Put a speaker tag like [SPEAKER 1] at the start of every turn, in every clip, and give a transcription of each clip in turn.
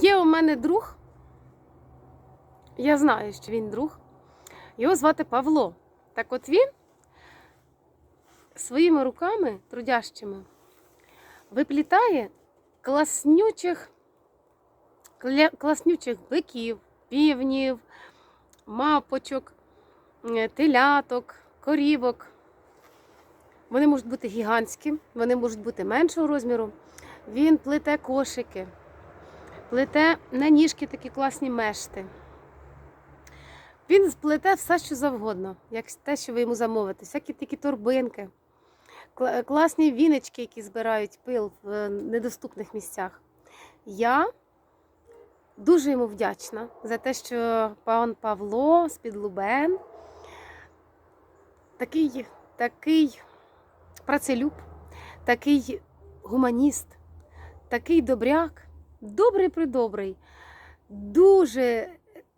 [SPEAKER 1] Є у мене друг. Я знаю, що він друг. Його звати Павло. Так от він своїми руками трудящими виплітає класнючих, класнючих биків, півнів, мапочок, е, теляток, корівок. Вони можуть бути гігантські, вони можуть бути меншого розміру. Він плете кошики, плете на ніжки такі класні мешти. Він сплете все, що завгодно, як те, що ви йому замовите, всякі такі торбинки, класні віночки, які збирають пил в е, недоступних місцях. Я дуже йому вдячна за те, що пан Павло з Підлубен такий, такий працелюб, такий гуманіст, такий добряк, добрий придобрий, дуже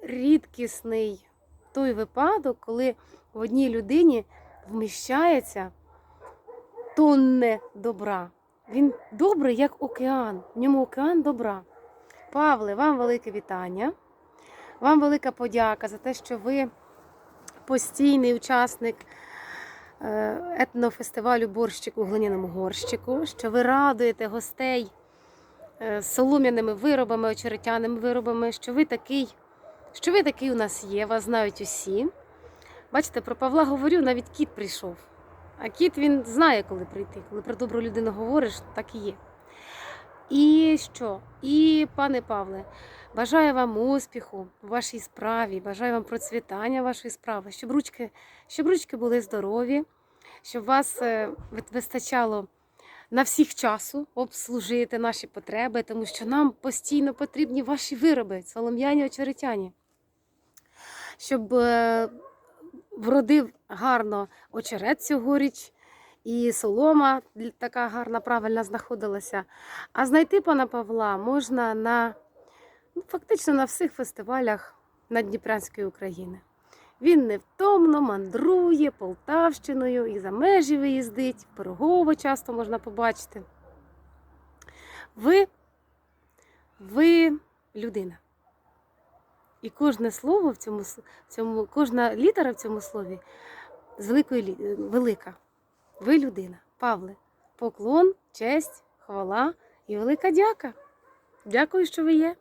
[SPEAKER 1] рідкісний той випадок, коли в одній людині вміщається тонне добра. Він добрий, як океан. В ньому океан добра. Павле, вам велике вітання. Вам велика подяка за те, що ви постійний учасник е, етнофестивалю Борщик у глиняному горщику, що ви радуєте гостей солом'яними виробами, очеретяними виробами, що ви такий, що ви такий у нас є, вас знають усі. Бачите, про Павла говорю, навіть кіт прийшов. А кіт він знає, коли прийти. Коли про добру людину говориш, так і є. І що? І, пане Павле, бажаю вам успіху в вашій справі, бажаю вам процвітання вашої справи, щоб ручки, щоб ручки були здорові, щоб вас е, вистачало на всіх часу обслужити наші потреби, тому що нам постійно потрібні ваші вироби, солом'яні очеретяні. Щоб е, вродив гарно очерет цьогоріч, і солома така гарна, правильна знаходилася. А знайти пана Павла можна на ну, фактично на всіх фестивалях Надніпрянської України. Він невтомно мандрує Полтавщиною і за межі виїздить, Пирогово часто можна побачити. Ви, ви людина. І кожне слово в цьому, в цьому, кожна літера в цьому слові з великої е, велика. Ви людина. Павле, поклон, честь, хвала і велика дяка. Дякую, що ви є.